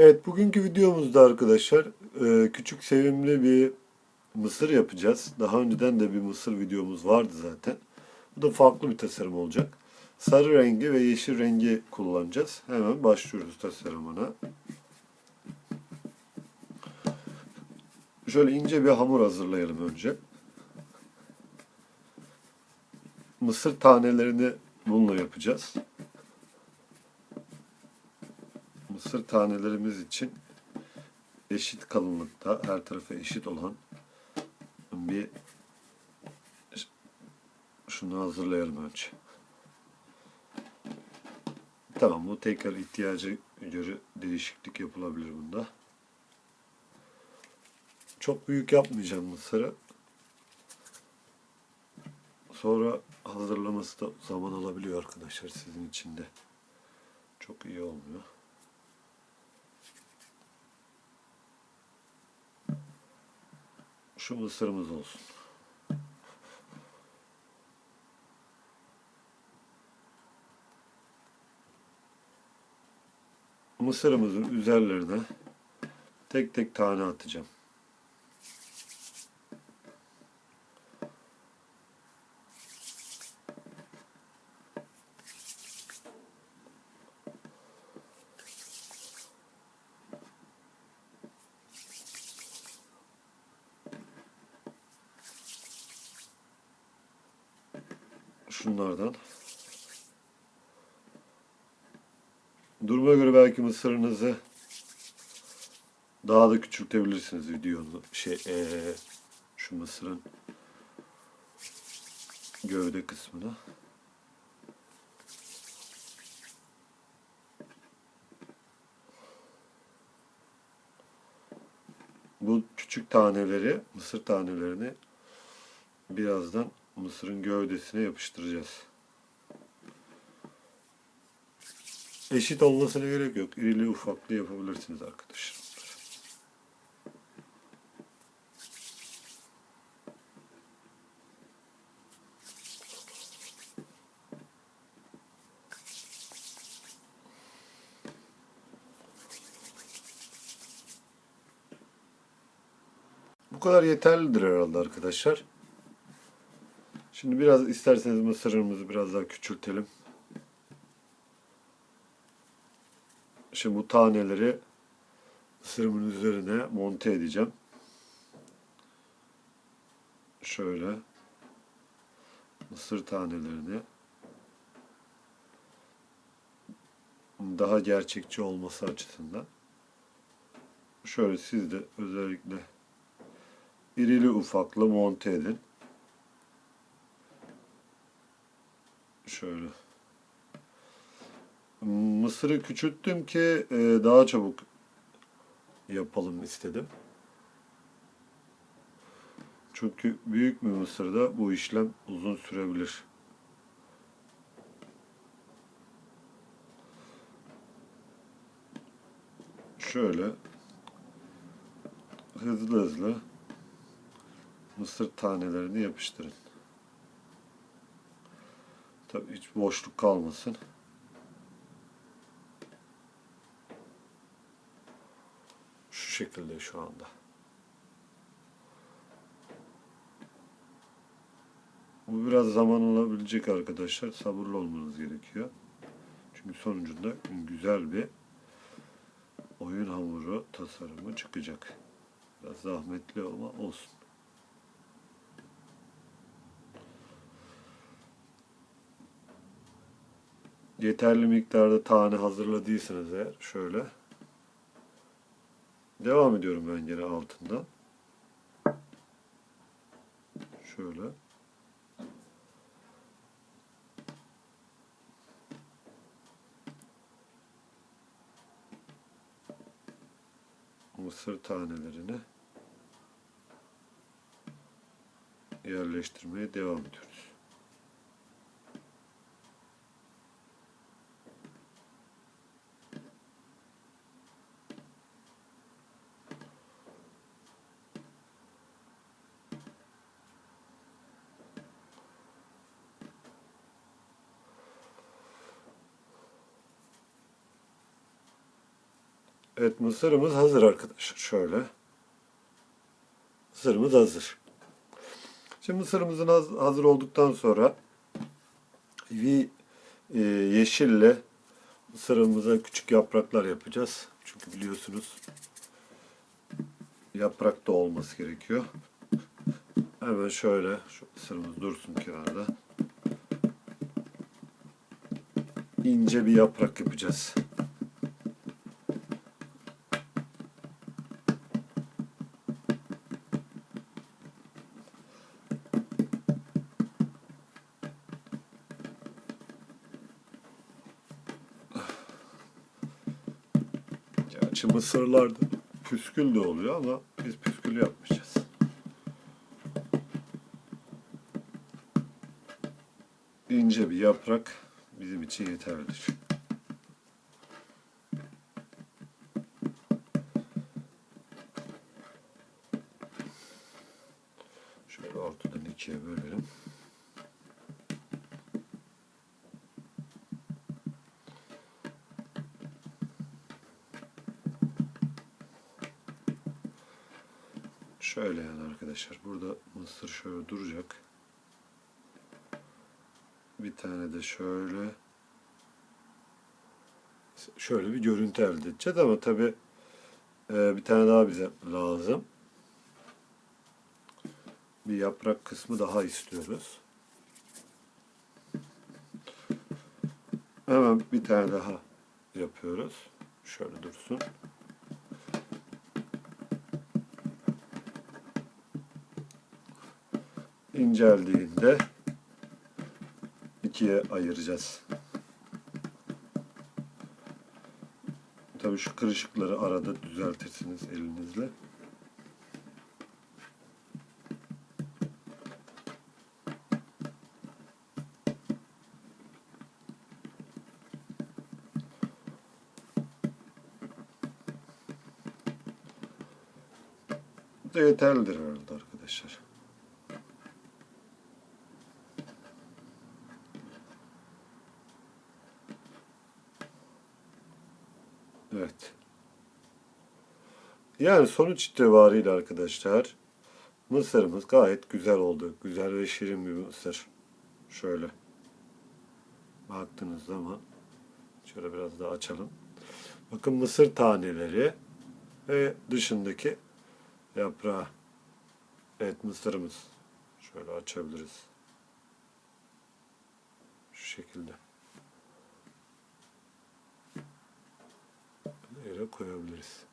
Evet, bugünkü videomuzda arkadaşlar e, küçük sevimli bir mısır yapacağız. Daha önceden de bir mısır videomuz vardı zaten. Bu da farklı bir tasarım olacak. Sarı rengi ve yeşil rengi kullanacağız. Hemen başlıyoruz tasarımına. Şöyle ince bir hamur hazırlayalım önce. Mısır tanelerini bununla yapacağız. Mısır tanelerimiz için eşit kalınlıkta, her tarafı eşit olan bir şunu hazırlayalım önce. Tamam bu tekrar ihtiyaca göre değişiklik yapılabilir bunda. Çok büyük yapmayacağım mısırı. Sonra hazırlaması da zaman alabiliyor arkadaşlar sizin için de. Çok iyi olmuyor. Şu mısırımız olsun. Mısırımızın üzerlerine tek tek tane atacağım. Şunlardan. Duruma göre belki mısırınızı daha da küçültebilirsiniz videonu. Şey, eee, şu mısırın gövde kısmını. Bu küçük taneleri, mısır tanelerini birazdan mısırın gövdesine yapıştıracağız. Eşit olmasına gerek yok. İrili ufaklı yapabilirsiniz arkadaşlar. Bu kadar yeterlidir herhalde arkadaşlar. Şimdi biraz isterseniz mısırımızı biraz daha küçültelim. Şimdi bu taneleri mısırımın üzerine monte edeceğim. Şöyle mısır tanelerini daha gerçekçi olması açısından şöyle siz de özellikle irili ufaklı monte edin. Şöyle. Mısırı küçülttüm ki e, daha çabuk yapalım istedim. Çünkü büyük bir mısırda bu işlem uzun sürebilir. Şöyle hızlı hızlı mısır tanelerini yapıştırın. Tabii hiç boşluk kalmasın. Şu şekilde şu anda. Bu biraz zaman alabilecek arkadaşlar. Sabırlı olmanız gerekiyor. Çünkü sonucunda güzel bir oyun hamuru tasarımı çıkacak. Biraz zahmetli ama olsun. Yeterli miktarda tane hazırladıysanız eğer şöyle. Devam ediyorum ben gene altından. Şöyle. Mısır tanelerini yerleştirmeye devam ediyoruz. Evet mısırımız hazır arkadaşlar. Şöyle. Mısırımız hazır. Şimdi mısırımızın haz- hazır olduktan sonra bir e, yeşille mısırımıza küçük yapraklar yapacağız. Çünkü biliyorsunuz yaprak da olması gerekiyor. Hemen şöyle şu mısırımız dursun kenarda. İnce bir yaprak yapacağız. Gerçi mısırlarda püskül de oluyor ama biz püskül yapmayacağız. İnce bir yaprak bizim için yeterlidir. Şöyle ortadan ikiye bölelim. Şöyle yani arkadaşlar. Burada mısır şöyle duracak. Bir tane de şöyle şöyle bir görüntü elde edeceğiz ama tabi bir tane daha bize lazım. Bir yaprak kısmı daha istiyoruz. Hemen bir tane daha yapıyoruz. Şöyle dursun. İnceldiğinde ikiye ayıracağız. Tabii şu kırışıkları arada düzeltirsiniz elinizle. Yeterlidir herhalde arkadaşlar. Evet. Yani sonuç itibariyle arkadaşlar mısırımız gayet güzel oldu. Güzel ve şirin bir mısır. Şöyle. Baktığınız zaman şöyle biraz daha açalım. Bakın mısır taneleri ve dışındaki yaprağı. Evet mısırımız. Şöyle açabiliriz. Şu şekilde. Yere koyabiliriz.